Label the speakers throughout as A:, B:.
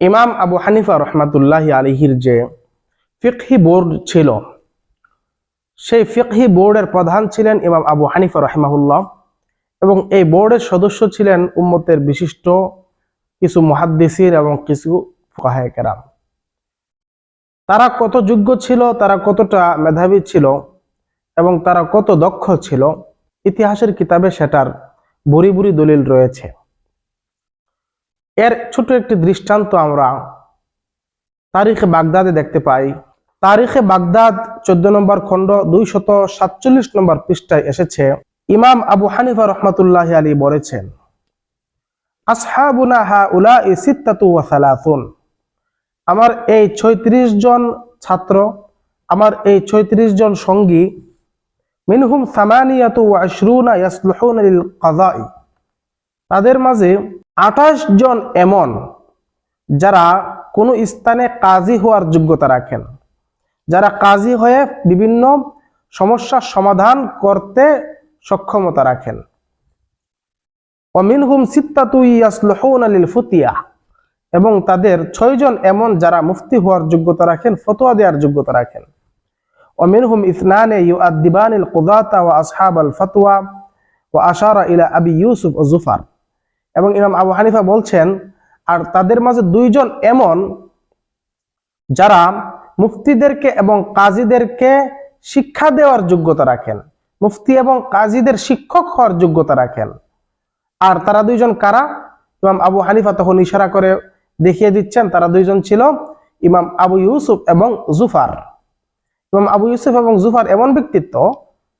A: ইমাম আবু হানিফা রহমাতুল্লাহ আলিহির যে ফিকহি বোর্ড ছিল, সেই ফিকহি বোর্ডের প্রধান ছিলেন ইমাম আবু হানিফা রহমাহুল্লাহ এবং এই বোর্ডের সদস্য ছিলেন উম্মতের বিশিষ্ট কিছু মহাদ্দেশির এবং কিছু ফহায়কেরাম তারা কত যোগ্য ছিল, তারা কতটা মেধাবী ছিল এবং তারা কত দক্ষ ছিল, ইতিহাসের কিতাবে সেটার বুড়ি বুড়ি দলিল রয়েছে। এর ছোট একটি দৃষ্টান্ত আমরা তারিখে বাগদাদে দেখতে পাই। তারিখে বাগদাদ চোদ্দ নম্বর খণ্ড দুইশত সাতচল্লিশ নম্বর পৃষ্ঠায় এসেছে। ইমাম আবু হানিফা রহমতুল্লাহ আলী বলেছেন আমার এই ছয়ত্রিশ জন ছাত্র, আমার এই ছয়ত্রিশ জন সঙ্গী, মিনহুম সামানিয়াতু ওয়া আশরুনা ইয়াসলুহুনা তাদের মাঝে আঠাশ জন এমন যারা কোনো স্থানে কাজী হওয়ার যোগ্যতা রাখেন। যারা কাজী হয়ে বিভিন্ন সমস্যার সমাধান করতে সক্ষমতা রাখেন। অমিনহুম সিত্তাতু ইয়াসলুহুনা লিল ফুতিয়া। এবং তাদের ছয়জন এমন যারা মুফতি হওয়ার যোগ্যতা রাখেন, ফতোয়া দেওয়ার যোগ্যতা রাখেন। অমিনহুম ইসনানে ইউআদ্দিবানিল কুদাতা ওয়া আসহাবাল ফতোয়া ওয়া আশারা ইলা আবি ইউসুফ ও জুফার। এবং ইমাম আবু হানিফা বলছেন, আর তাদের মাঝে দুইজন এমন যারা মুফতিদেরকে এবং কাজীদেরকে শিক্ষা দেওয়ার যোগ্যতা রাখেন। মুফতি এবং কাজীদের শিক্ষক হওয়ার যোগ্যতা রাখেন। আর তারা দুইজন কারা? ইমাম আবু হানিফা তখন ইশারা করে দেখিয়ে দিচ্ছেন, তারা দুইজন ছিল ইমাম আবু ইউসুফ এবং জুফার। ইমাম আবু ইউসুফ এবং জুফার এমন ব্যক্তিত্ব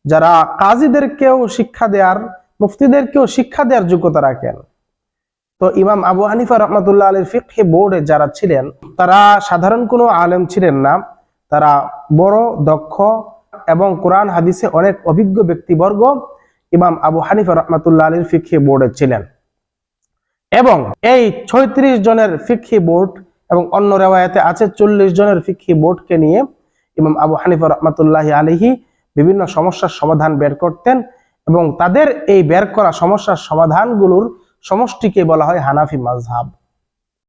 A: যারা কাজীদেরকেও শিক্ষা দেওয়ার, মুফতিদেরকেও শিক্ষা দেওয়ার যোগ্যতা রাখেন। তো ইমাম আবু হানিফা রহমতুল্লাহ আলীর ফিকহে বোর্ডে যারা ছিলেন, তারা সাধারণ কোনো আলেম ছিলেন না। তারা বড়, দক্ষ এবং কোরআন, হাদিসে অনেক অভিজ্ঞ ব্যক্তিবর্গ ইমাম আবু হানিফা রহমতুল্লাহ আলীর ফিকহে বোর্ডে ছিলেন। এবং এই ছয়ত্রিশ জনের ফিকহি বোর্ড এবং অন্য রেওয়ায়তে আছে চল্লিশ জনের ফিকহি বোর্ডকে নিয়ে ইমাম আবু হানিফা রহমতুল্লাহ আলিহি বিভিন্ন সমস্যার সমাধান বের করতেন এবং তাদের এই বের করা সমস্যার সমাধানগুলোর সমষ্টিকে বলা হয় হানাফি মাজহাব